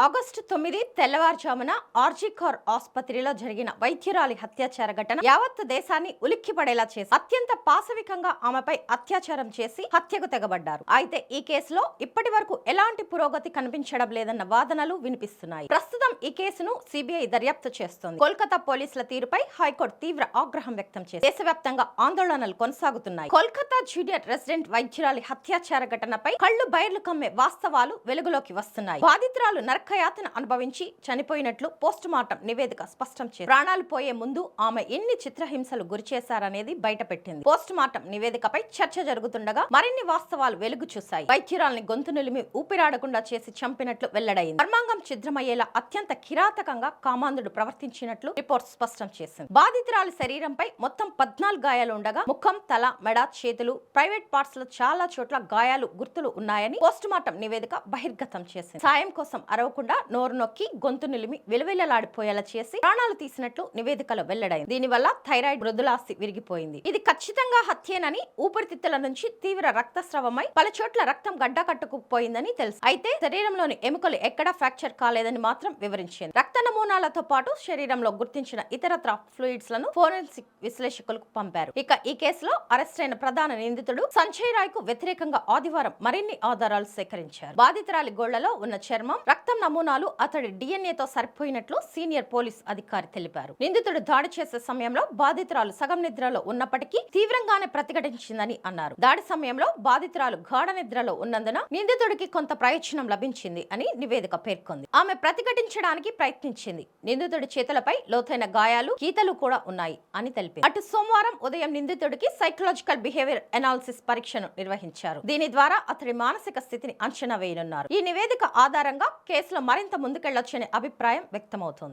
August తొమ్మిది తెల్లవారుజామున RG car ఆసుపత్రిలో జరిగిన వైద్యురాలి హత్యాచార ఘటన యావత్ దేశాన్ని ఉలిక్కిపడేలా చేసి అత్యంత పాశవికంగా ఆమెపై అత్యాచారం చేసి హత్యకు తెగబడ్డారు. అయితే ఈ కేసులో ఇప్పటి వరకు ఎలాంటి పురోగతి కనిపించడం లేదన్న వాదనలు వినిపిస్తున్నాయి. ప్రస్తుతం ఈ కేసును సిబిఐ దర్యాప్తు చేస్తోంది. కోల్కతా పోలీసుల తీరుపై హైకోర్టు తీవ్ర ఆగ్రహం వ్యక్తం చేసి దేశవ్యాప్తంగా ఆందోళనలు కొనసాగుతున్నాయి. కోల్కతా జూనియర్ రెసిడెంట్ వైద్యురాలి హత్యాచార ఘటనపై కళ్ళు బయర్లు కమ్మే వాస్తవాలు వెలుగులోకి వస్తున్నాయి. బాధితురాలు నరకయాతన అనుభవించి చనిపోయినట్లు పోస్ట్ మార్టం నివేదిక స్పష్టం చేసింది. ప్రాణాలు పోయే ముందు ఆమె ఎన్ని చిత్రహింసలు గురి చేశారనేది బయటపెట్టింది. పోస్ట్ మార్టం నివేదికపై చర్చ జరుగుతుండగా మరిన్ని వాస్తవాలు వెలుగు చూశాయి. వైద్యురాల్ని గొంతు నిలిమి ఊపిరాడకుండా చేసి చంపినట్లు వెల్లడైంది. మర్మాంగం ఛిద్రమయ్యేలా అత్యంత కిరాతకంగా కామాంధుడు ప్రవర్తించినట్లు రిపోర్ట్ స్పష్టం చేసింది. బాధితురాలి శరీరంపై మొత్తం పద్నాలుగు గాయాలు ఉండగా ముఖం తల మెడ చేతులు ప్రైవేట్ పార్ట్స్లో చాలా చోట్ల గాయాలు గుర్తులు ఉన్నాయని పోస్ట్ మార్టం నివేదిక బహిర్గతం చేసింది. సాయం కోసం అరవకుండా నోరు నొక్కి గొంతు నిలిమి వెలువెల్లలాడిపోయేలా చేసి ప్రాణాలు తీసినట్లు నివేదికలో వెల్లడైంది. దీనివల్ల థైరాయిడ్ మృదులాస్తి విరిగిపోయింది. ఇది ఖచ్చితంగా హత్యేనని ఊపిరితిత్తుల నుంచి తీవ్ర రక్తస్రావమై పలు చోట్ల రక్తం గడ్డ కట్టుకుపోయిందని తెలుసు. అయితే శరీరంలోని ఎముకలు ఎక్కడా ఫ్రాక్చర్ కాలేదని మాత్రం వివరించింది. రక్త నమూనాలతో పాటు శరీరంలో గుర్తించిన ఇతరత్ర ఫ్లూయిడ్స్లను ఫోరెన్సిక్ విశ్లేషకులకు పంపారు. ఇక ఈ కేసులో అరెస్ట్ అయిన ప్రధాన నిందితుడు సంజయ్ రాయ్కు వ్యతిరేకంగా ఆదివారం మరిన్ని ఆధారాలు సేకరించారు. బాధితురాలి గోళ్ళలో ఉన్న చర్మం రక్తం నమూనాలు అతడి డిఎన్ఏతో సరిపోయినట్లు సీనియర్ పోలీస్ అధికారి తెలిపారు. నిందితుడు దాడి చేసే సమయంలో బాధితురాలు సగం నిద్రలో ఉన్నప్పటికీ తీవ్రంగానే ప్రతిఘటించిందని అన్నారు. దాడి సమయంలో బాధితురాలు గాఢ నిద్రలో ఉన్నందున నిందితుడికి కొంత ప్రయోజనం లభించింది అని నివేదిక పేర్కొంది. ఆమె ప్రతిఘటించడానికి ప్రయత్నించింది. నిందితుడి చేతులపై లోతైన గాయాలు గీతలు కూడా ఉన్నాయి అని తెలిపారు అటు సోమవారం ఉదయం నిందితుడికి సైకలాజికల్ బిహేవియర్ అనాలిసిస్ పరీక్షను నిర్వహించారు. దీని ద్వారా అతడి మానసిక స్థితిని అంచనా వేయనున్నారు. ఈ నివేదిక ఆధారంగా కేసు కేసులో మరింత ముందుకెళ్ళొచ్చనే అభిప్రాయం వ్యక్తమవుతోంది.